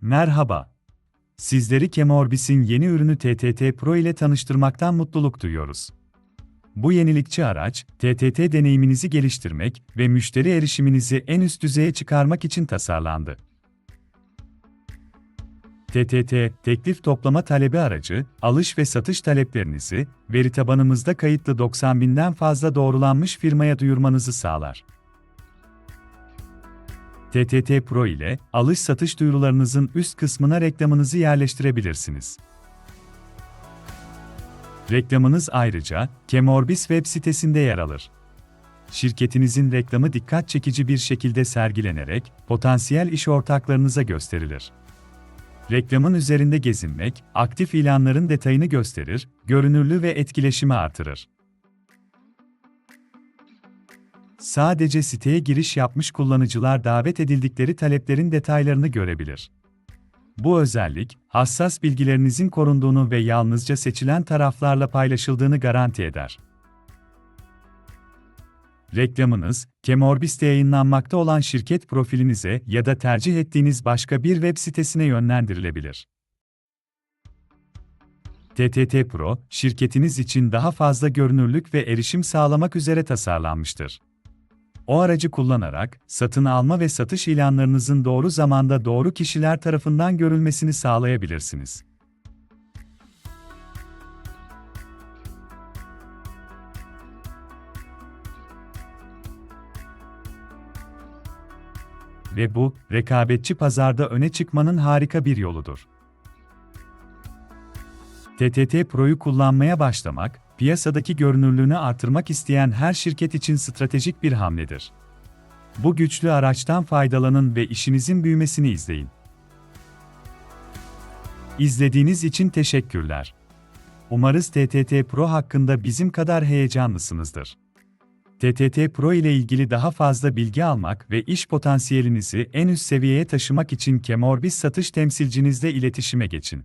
Merhaba. Sizleri Kemorbis'in yeni ürünü TTT Pro ile tanıştırmaktan mutluluk duyuyoruz. Bu yenilikçi araç, TTT deneyiminizi geliştirmek ve müşteri erişiminizi en üst düzeye çıkarmak için tasarlandı. TTT, teklif toplama talebi aracı, alış ve satış taleplerinizi, veri tabanımızda kayıtlı 90 binden fazla doğrulanmış firmaya duyurmanızı sağlar. TTT Pro ile alış-satış duyurularınızın üst kısmına reklamınızı yerleştirebilirsiniz. Reklamınız ayrıca Kemorbis web sitesinde yer alır. Şirketinizin reklamı dikkat çekici bir şekilde sergilenerek potansiyel iş ortaklarınıza gösterilir. Reklamın üzerinde gezinmek, aktif ilanların detayını gösterir, görünürlüğü ve etkileşimi artırır. Sadece siteye giriş yapmış kullanıcılar davet edildikleri taleplerin detaylarını görebilir. Bu özellik, hassas bilgilerinizin korunduğunu ve yalnızca seçilen taraflarla paylaşıldığını garanti eder. Reklamınız, Kemorbis'te yayınlanmakta olan şirket profilinize ya da tercih ettiğiniz başka bir web sitesine yönlendirilebilir. TTT Pro, şirketiniz için daha fazla görünürlük ve erişim sağlamak üzere tasarlanmıştır. O aracı kullanarak, satın alma ve satış ilanlarınızın doğru zamanda doğru kişiler tarafından görülmesini sağlayabilirsiniz. Ve bu, rekabetçi pazarda öne çıkmanın harika bir yoludur. TTT Pro'yu kullanmaya başlamak, piyasadaki görünürlüğünü artırmak isteyen her şirket için stratejik bir hamledir. Bu güçlü araçtan faydalanın ve işinizin büyümesini izleyin. İzlediğiniz için teşekkürler. Umarız TTT Pro hakkında bizim kadar heyecanlısınızdır. TTT Pro ile ilgili daha fazla bilgi almak ve iş potansiyelinizi en üst seviyeye taşımak için Kemorbis satış temsilcinizle iletişime geçin.